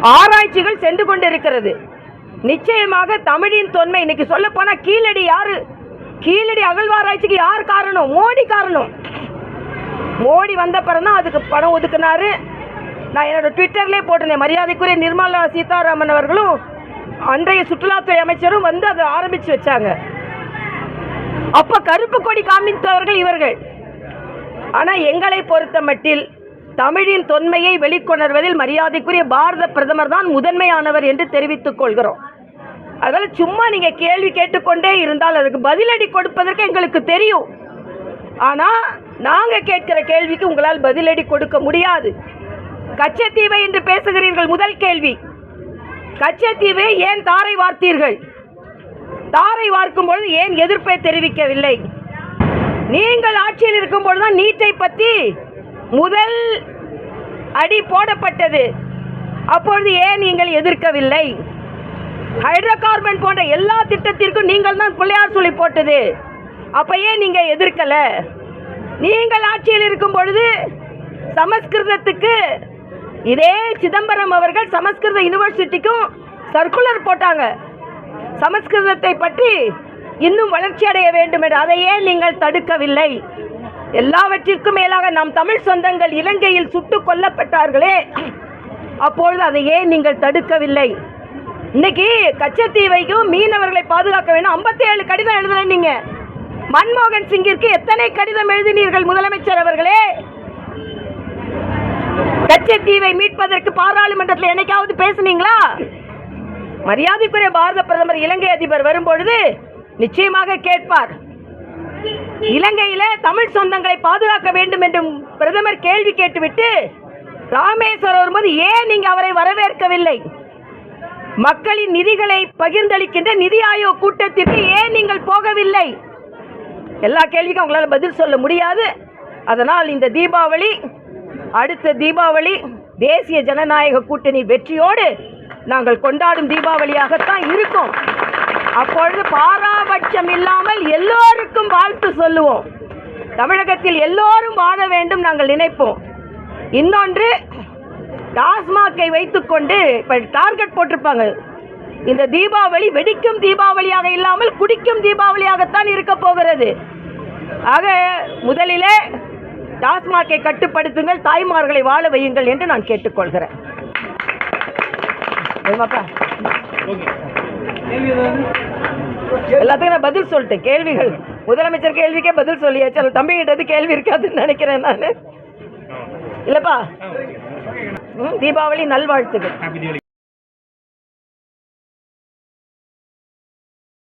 ஆராய்ச்சிகள் சென்று கொண்டிருக்கிறது. நிச்சயமாக தமிழின் தொன்மை இன்னைக்கு சொல்ல போனா கீழடி யாரு? கீழடி அகழ்வாராய்ச்சிக்கு யார் காரணம்? மோடி காரணம். மோடி வந்த பிறந்தான் அதுக்கு பணம் ஒதுக்குனாரு. நான் என்னோட ட்விட்டர்லேயே போட்டிருந்தேன். மரியாதைக்குரிய நிர்மலா சீதாராமன் அவர்களும் அன்றைய சுற்றுலாத்துறை அமைச்சரும் வந்து அதை ஆரம்பிச்சு வச்சாங்க. அப்ப கருப்பு கொடி காமித்தவர்கள் இவர்கள். ஆனா எங்களை பொறுத்த மட்டில் தமிழின் தொன்மையை வெளிக்கொணர்வதில் மரியாதைக்குரிய பாரத பிரதமர் தான் முதன்மையானவர் என்று தெரிவித்துக் கொள்கிறோம். அதனால் சும்மா நீங்கள் கேள்வி கேட்டுக்கொண்டே இருந்தால் அதுக்கு பதிலடி கொடுப்பதற்கு எங்களுக்கு தெரியும். ஆனால் நாங்கள் கேட்கிற கேள்விக்கு உங்களால் பதிலடி கொடுக்க முடியாது. கச்சத்தீவை என்று பேசுகிறீர்கள் முதல் கேள்வி. கச்சத்தீவை ஏன் தாரை வார்த்தீர்கள்? தாரை வார்க்கும் பொழுது ஏன் எதிர்ப்பை தெரிவிக்கவில்லை? நீங்கள் ஆட்சியில் இருக்கும் பொழுதுதான் நீட்டை பற்றி முதல் அடி போடப்பட்டது. அப்பொழுது ஏன் நீங்கள் எதிர்க்கவில்லை? ஹைட்ரோ கார்பன் போன்ற எல்லா திட்டத்திற்கும் நீங்கள் தான் பிள்ளையார் சொல்லி போட்டது. அப்போ ஏன் நீங்கள் எதிர்க்கலை? நீங்கள் ஆட்சியில் இருக்கும் பொழுது சமஸ்கிருதத்துக்கு இதே சிதம்பரம் அவர்கள் சமஸ்கிருத யுனிவர்சிட்டிக்கும் சர்க்குலர் போட்டாங்க. சமஸ்கிருதத்தை பற்றி இன்னும் வளர்ச்சி அடைய வேண்டும் என்று. அதை ஏன் நீங்கள் தடுக்கவில்லை. எல்லாவற்றிற்கும் மேலாக நம் தமிழ் சொந்தங்கள் இலங்கையில் சுட்டு கொல்லப்பட்டார்களே. அப்பொழுது அதை ஏன் நீங்கள் தடுக்கவில்லை? இன்னைக்கு கச்சத்தீவைக்கும் மீனவர்களை பாதுகாக்க வேண்டும் 57 கடிதம் எழுதலை நீங்க. மன்மோகன் சிங்கிற்கு எத்தனை கடிதம் எழுதினீர்கள் முதலமைச்சர் அவர்களே? கச்சத்தீவை மீட்பதற்கு பாராளுமன்றத்தில் என்னைக்காவது பேசுனீங்களா? மரியாதைக்குரிய பாரத பிரதமர் இலங்கை அதிபர் வரும்பொழுது நிச்சயமாக கேட்பார். இலங்கையில தமிழ் சொந்தங்களை பாதுகாக்க வேண்டும் என்று பிரதமர் கேள்வி கேட்டுவிட்டு ராமேஸ்வரம் வரும்போது ஏன் நீங்க அவரை வரவேற்கவில்லை? மக்களின் நிதிகளை பகிர்ந்தளிக்கின்ற நிதி ஆயோக் கூட்டத்திற்கு ஏன் நீங்கள் போகவில்லை? எல்லா கேள்விக்கும் உங்களால் பதில் சொல்ல முடியாது. அதனால் இந்த தீபாவளி அடுத்த தீபாவளி தேசிய ஜனநாயக கூட்டணி வெற்றியோடு நாங்கள் கொண்டாடும் தீபாவளியாகத்தான் இருக்கும். அப்பொழுது பாராபட்சம் இல்லாமல் எல்லோருக்கும் வாழ்த்து சொல்லுவோம். தமிழகத்தில் எல்லோரும் வாழ வேண்டும் நாங்கள் நினைப்போம். இன்னொன்று டாஸ்மாகை வைத்துக்கொண்டு இப்போ டார்கெட் போட்டிருப்பாங்க. இந்த தீபாவளி வெடிக்கும் தீபாவளியாக இல்லாமல் குடிக்கும் தீபாவளியாகத்தான் இருக்க போகிறது. ஆக முதலிலே டாஸ்மாகை கட்டுப்படுத்துங்கள் தாய்மார்களை வாழ வையுங்கள் என்று நான் கேட்டுக்கொள்கிறேன். ஏமாப்பா? எல்லாத்துக்கும் நான் பதில் சொல்லிட்டேன். கேள்விகள். முதலமைச்சர் கேள்விக்கே பதில் சொல்லியாச்சு. அந்த தம்பிகிட்ட கேள்வி இருக்காதுன்னு நினைக்கிறேன் நான். இல்லப்பா. தீபாவளி நல்வாழ்த்துக்கள்.